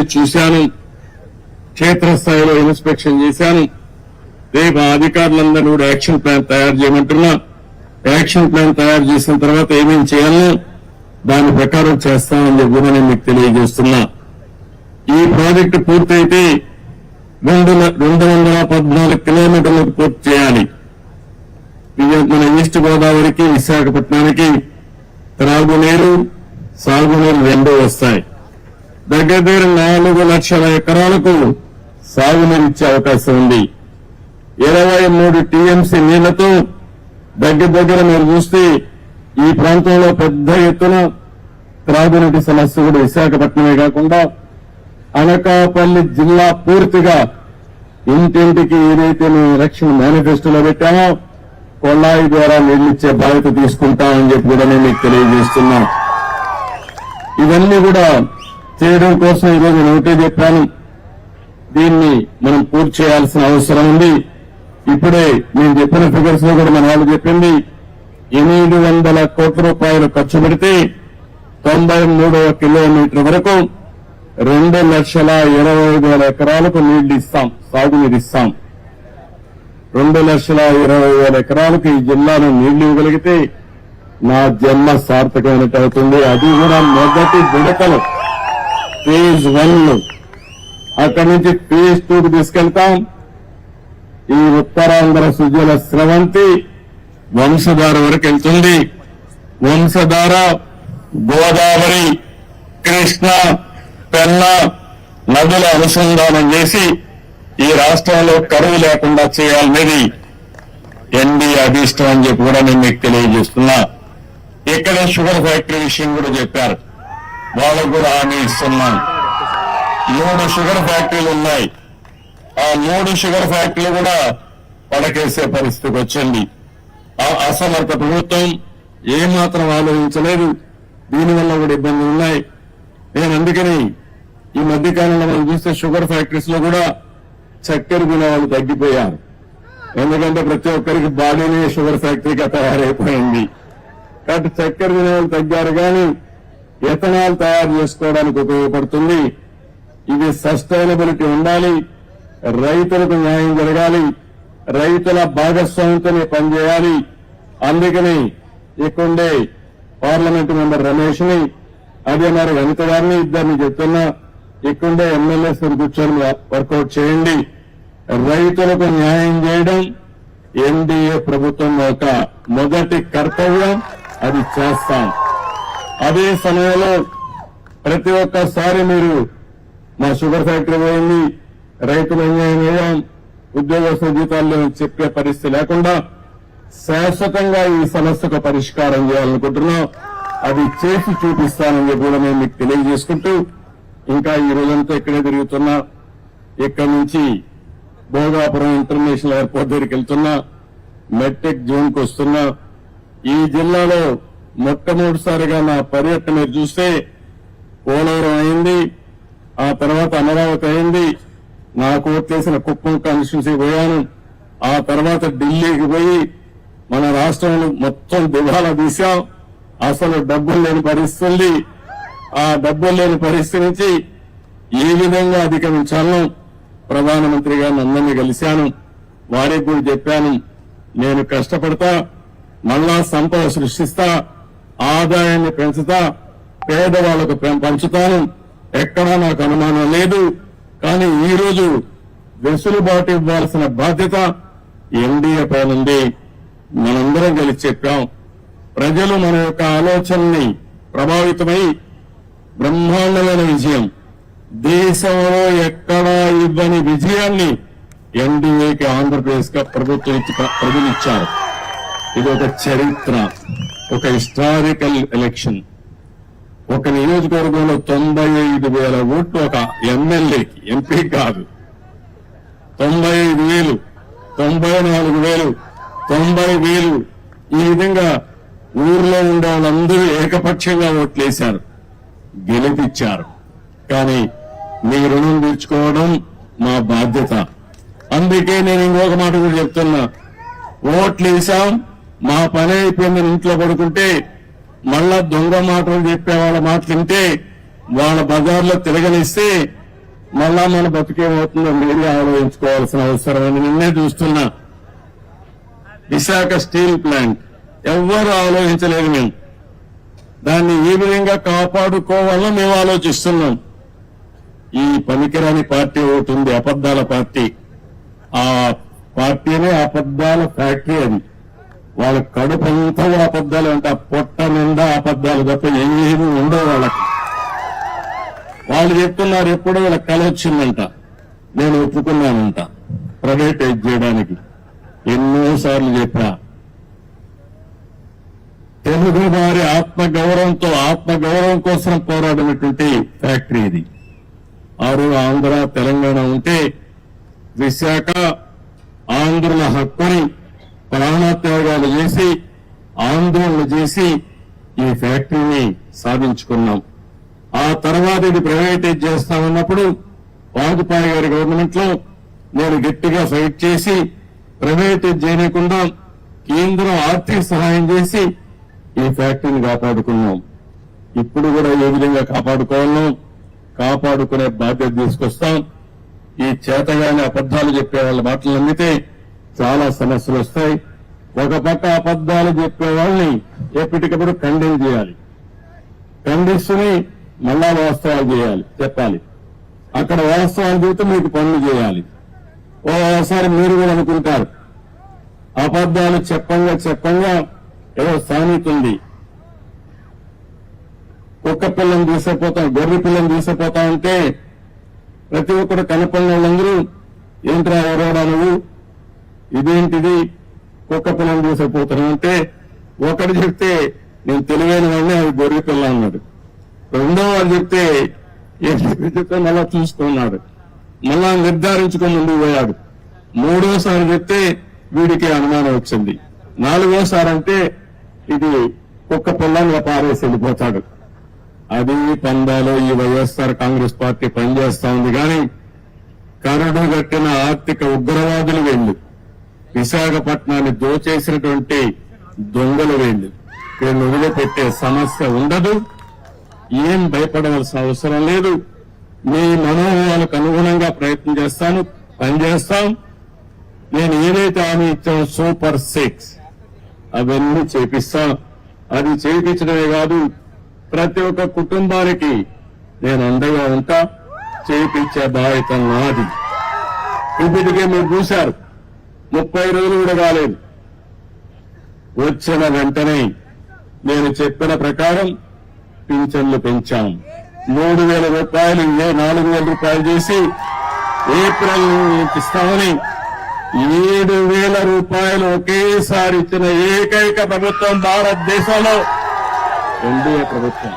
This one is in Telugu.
వెళ్ళి చూశాను. క్షేత్రస్థాయిలో ఇన్స్పెక్షన్ చేశాను. రేపు ఆ అధికారులందరూ కూడా యాక్షన్ ప్లాన్ తయారు చేయమంటున్నా. యాక్షన్ ప్లాన్ తయారు చేసిన తర్వాత ఏమేం చేయాలో దాని ప్రకారం చేస్తామని చెప్పి నేను మీకు తెలియజేస్తున్నా. ఈ ప్రాజెక్టు పూర్తయితే రెండు రెండు వందల పద్నాలుగు కిలోమీటర్లకు పూర్తి చేయాలి. ఇది మన ఈస్ట్ గోదావరికి విశాఖపట్నానికి త్రాగునీరు సాగునీరు రెండూ వస్తాయి. దగ్గర దగ్గర నాలుగు లక్షల ఎకరాలకు సాగునీరిచ్చే అవకాశం ఉంది. ఇరవై మూడు టీఎంసీ నీళ్ళతో దగ్గర దగ్గర మీరు చూస్తే ఈ ప్రాంతంలో పెద్ద ఎత్తున త్రాగునీటి సమస్య కూడా విశాఖపట్నమే కాకుండా అనకాపల్లి జిల్లా పూర్తిగా ఇంటింటికి ఏదైతే మేము ఎలక్షన్ మేనిఫెస్టోలో పెట్టామో కొల్లాయి ద్వారా నిర్మించే బాధ్యత తీసుకుంటామని చెప్పి కూడా నేను మీకు తెలియజేస్తున్నాం. ఇవన్నీ కూడా చేయడం కోసం ఈరోజు నేను ఒకటే చెప్పాను. దీన్ని మనం పూర్తి చేయాల్సిన అవసరం ఉంది. ఇప్పుడే నేను చెప్పిన ఫిగర్స్లో కూడా మన వాళ్ళు చెప్పింది ఎనిమిది వందల కోట్ల రూపాయలు ఖర్చు పెడితే తొంభై మూడవ కిలోమీటర్ వరకు రెండు లక్షల ఇరవై ఐదు వేల ఎకరాలకు నీళ్ళు ఇస్తాం సాగునీరు ఇస్తాం. రెండు లక్షల ఇరవై వేల ఎకరాలకు ఈ జిల్లాలో నీళ్ళు ఇవ్వగలిగితే నా జన్మ సార్థకమైనట్టు అవుతుంది. అది కూడా మొదటి విడతలు. ఫేజ్ వన్ అక్కడి నుంచి ఫేజ్ టూ కు తీసుకెళ్తాం. ఈ ఉత్తరాంధ్ర సుజల స్రవంతి వంశధార వరకు వెళ్తుంది. వంశధార గోదావరి కృష్ణ పెన్న నదుల అనుసంధానం చేసి ఈ రాష్ట్రంలో కరువు లేకుండా చేయాలనేది ఎన్డీ అభిష్టం అని చెప్పి కూడా నేను మీకు తెలియజేస్తున్నా. ఇక్కడ షుగర్ ఫ్యాక్టరీ విషయం కూడా చెప్పారు. వాళ్ళకు కూడా హామీ ఇస్తున్నాం. మూడు షుగర్ ఫ్యాక్టరీలు ఉన్నాయి. ఆ మూడు షుగర్ ఫ్యాక్టరీలు కూడా పడకేసే పరిస్థితికి వచ్చింది. ఆ అసమర్థ ప్రభుత్వం ఏమాత్రం ఆలోచించలేదు. దీనివల్ల కూడా ఇబ్బందులు ఉన్నాయి. నేను అందుకని ఈ మధ్య కాలంలో మనం చూస్తే షుగర్ ఫ్యాక్టరీస్లో కూడా చక్కెర గుణాలు తగ్గిపోయారు. ఎందుకంటే ప్రతి ఒక్కరికి బాడీనే షుగర్ ఫ్యాక్టరీగా తయారైపోయింది. కాబట్టి చక్కెర తినే తగ్గారు కానీ ఎథనాల్ తయారు చేసుకోవడానికి ఉపయోగపడుతుంది. ఇది సస్టైనబిలిటీ ఉండాలి. రైతులకు న్యాయం జరగాలి. రైతుల భాగస్వామ్యంతోనే పనిచేయాలి. అందుకని ఇక్కడుండే పార్లమెంట్ మెంబర్ రమేష్ని అదే మరి వనిత గారిని ఇద్దరిని చెప్తున్నా ఇక్కడుండే ఎమ్మెల్యేస్ కూర్చొని వర్కౌట్ చేయండి. రైతులకు న్యాయం చేయడం ఎన్డీఏ ప్రభుత్వం యొక్క మొదటి కర్తవ్యం. అది చేస్తాం. అదే సమయంలో ప్రతి ఒక్కసారి మీరు మా షుగర్ ఫ్యాక్టరీ పోయింది రైతులు అన్యాయం అయ్యాం ఉద్యోగస్తుల జీతాలు చెప్పే పరిస్థితి లేకుండా శాశ్వతంగా ఈ సమస్యకు పరిష్కారం చేయాలనుకుంటున్నాం. అది చేసి చూపిస్తానని చెప్పి కూడా మేము మీకు తెలియజేసుకుంటూ ఇంకా ఈ రోజంతా ఇక్కడే తిరుగుతున్నా. ఇక్కడి నుంచి భోగాపురం ఇంటర్నేషనల్ ఎయిర్పోర్ట్ దగ్గరికి వెళ్తున్నా. మెట్రిక్ జోన్కి వస్తున్నా. ఈ జిల్లాలో మొట్టమొదటిసారిగా నా పర్యటన చూస్తే పోలవరం అయింది ఆ తర్వాత అమరావతి అయింది నాకు ఓట్లేసిన కుప్పం కాన్స్టిట్యూన్సీ పోయాను ఆ తర్వాత ఢిల్లీకి పోయి మన రాష్ట్రంలో మొత్తం దివాలా తీశాం అసలు డబ్బులు లేని పరిస్థితుంది ఆ డబ్బులు లేని పరిస్థితి నుంచి ఏ విధంగా అధిగమించాలో ప్రధానమంత్రి గారిని అందరినీ కలిశాను వారికి కూడా చెప్పాను నేను కష్టపడతా మళ్ళా సంపద సృష్టిస్తా ఆదాయాన్ని పెంచుతా పేదవాళ్ళకు పంచుతాను. ఎక్కడా నాకు అనుమానం లేదు. కానీ ఈ రోజు వెసులుబాటు ఇవ్వాల్సిన బాధ్యత ఎన్డీఏ పైనుంది. మనందరం కలిసి చెప్పాం. ప్రజలు మన యొక్క ఆలోచనని ప్రభావితమై బ్రహ్మాండమైన విజయం. దేశంలో ఎక్కడా ఇవ్వని విజయాన్ని ఎన్డీఏకి ఆంధ్రప్రదేశ్గా ప్రభుత్వం ప్రజలు ఇచ్చారు. ఇది ఒక చరిత్ర ఒక హిస్టారికల్ ఎలక్షన్ ఒక నియోజకవర్గంలో తొంభై ఐదు వేల ఓట్లు ఒక ఎమ్మెల్యేకి ఎంపీ కాదు. తొంభై ఐదు వేలు తొంభై నాలుగు వేలు తొంభై వేలు. ఈ విధంగా ఊర్లో ఉండే వాళ్ళందరూ ఏకపక్షంగా ఓట్లేశారు. గెలిపించారు కానీ మీ రుణం తీర్చుకోవడం మా బాధ్యత. అందుకే నేను ఇంకొక మాట కూడా చెప్తున్నా. ఓట్లు వేసాం మా పని అయిపోయిందని ఇంట్లో పడుకుంటే మళ్ళా దొంగ మాటలు చెప్పే వాళ్ళ మాటలు వింటే వాళ్ళ బజార్లో తిరగనిస్తే మళ్ళా మన బతుకేమవుతుందో మీరే ఆలోచించుకోవాల్సిన అవసరం అని నిన్నే చూస్తున్నా. Visakha steel plant. ఎవ్వరు ఆలోచించలేదు మేము. దాన్ని ఏ విధంగా కాపాడుకోవాలో మేము ఆలోచిస్తున్నాం. ఈ పనికిరాని పార్టీ ఒకటి ఉంది అబద్దాల పార్టీ. ఆ పార్టీనే అబద్దాల ఫ్యాక్టరీ అది వాళ్ళ కడుపు అంతా కూడా అంటే. ఆ పొట్ట నిండా అబద్ధాలు తప్ప ఏమీ ఉండవు వాళ్ళకి. వాళ్ళు చెప్తున్నారు ఎప్పుడో వాళ్ళ కల వచ్చిందంట. నేను ఒప్పుకున్నానంట. ప్రైవేటైజ్ చేయడానికి ఎన్నోసార్లు చెప్పా. తెలుగు వారి ఆత్మ గౌరవంతో ఆత్మ గౌరవం కోసం పోరాడినటువంటి ఫ్యాక్టరీ ఇది. ఆరు ఆంధ్ర తెలంగాణ ఉంటే విశాఖ చేసి ఆందోళన చేసి ఈ ఫ్యాక్టరీని సాధించుకున్నాం. ఆ తర్వాత ఇది ప్రైవేటైజ్ చేస్తామన్నప్పుడు వాజపేయి గారి గవర్నమెంట్లో నేను గట్టిగా ఫైట్ చేసి ప్రైవేటైజ్ చేయకుండా కేంద్రం ఆర్థిక సహాయం చేసి ఈ ఫ్యాక్టరీని కాపాడుకున్నాం. ఇప్పుడు కూడా ఏ విధంగా కాపాడుకోవాలో కాపాడుకునే బాధ్యత తీసుకొస్తాం. ఈ చేతగానే అబద్దాలు చెప్పే వాళ్ళ మాటలు నమ్మితే చాలా సమస్యలు వస్తాయి. ఒక పక్క అబద్దాలు చెప్పే వాళ్ళని ఎప్పటికప్పుడు ఖండన చేయాలి. ఖండిస్తుని మళ్ళా వాస్తవాలు చేయాలి చెప్పాలి. అక్కడ వాస్తవాలు చెబితే మీకు పనులు చేయాలి. ఓసారి మీరు కూడా అనుకుంటారు. అబద్దాలు చెప్పంగా చెప్పంగా ఏదో సామెత కుక్క పిల్లని తీసుకుపోతాం గొర్రె పిల్లని తీసుకుపోతా ఉంటే ప్రతి ఒక్కరు కనపడిన వాళ్ళందరూ ఏంట్రా ఎవరోడా నువ్వు? ఇదేంటిది? కుక్క పిల్లలు తీసుకుపోతాను అంటే ఒకటి చెప్తే నేను తెలివైన వాడిని అది గొర్రె పిల్ల అన్నాడు. రెండో వాడు చెప్తే చెప్తే మళ్ళా చూసుకున్నాడు. మళ్ళా నిర్ధారించుకుని ముందుకు పోయాడు. మూడోసారి చెప్తే వీడికి అనుమానం వచ్చింది. నాలుగోసారి అంటే ఇది కుక్క పిల్లని పారేసి వెళ్ళిపోతాడు. అది పందాలో ఈ వైఎస్ఆర్ కాంగ్రెస్ పార్టీ పనిచేస్తా ఉంది కానీ కరడు కట్టిన ఆర్థిక ఉగ్రవాదులు వెళ్ళు. విశాఖపట్నాన్ని దోచేసినటువంటి దొంగలు వీళ్ళు. వీళ్ళు వదిలిపెట్టే సమస్య ఉండదు. ఏం భయపడవలసిన అవసరం లేదు. మీ మనోభావాలకు అనుగుణంగా ప్రయత్నం చేస్తాను పనిచేస్తాం. నేను ఏదైతే హామీ ఇచ్చానో సూపర్ సిక్స్. అవన్నీ చేపిస్తాను. అది చేయించడమే కాదు ప్రతి ఒక్క కుటుంబానికి నేను అండగా ఉంటా. చేయించే బాధ్యత నాది. ఇప్పటికే మీరు చూశారు. ముప్పై రోజులు కూడా కాలేదు. వచ్చిన వెంటనే నేను చెప్పిన ప్రకారం పింఛన్లు పెంచాం. మూడు వేల రూపాయలు ఇవే నాలుగు వేల రూపాయలు చేసి ఏప్రిల్ ఇస్తామని ఏడు వేల రూపాయలు ఒకేసారి ఇచ్చిన ఏకైక ప్రభుత్వం భారతదేశంలో ఎన్డీఏ ప్రభుత్వం.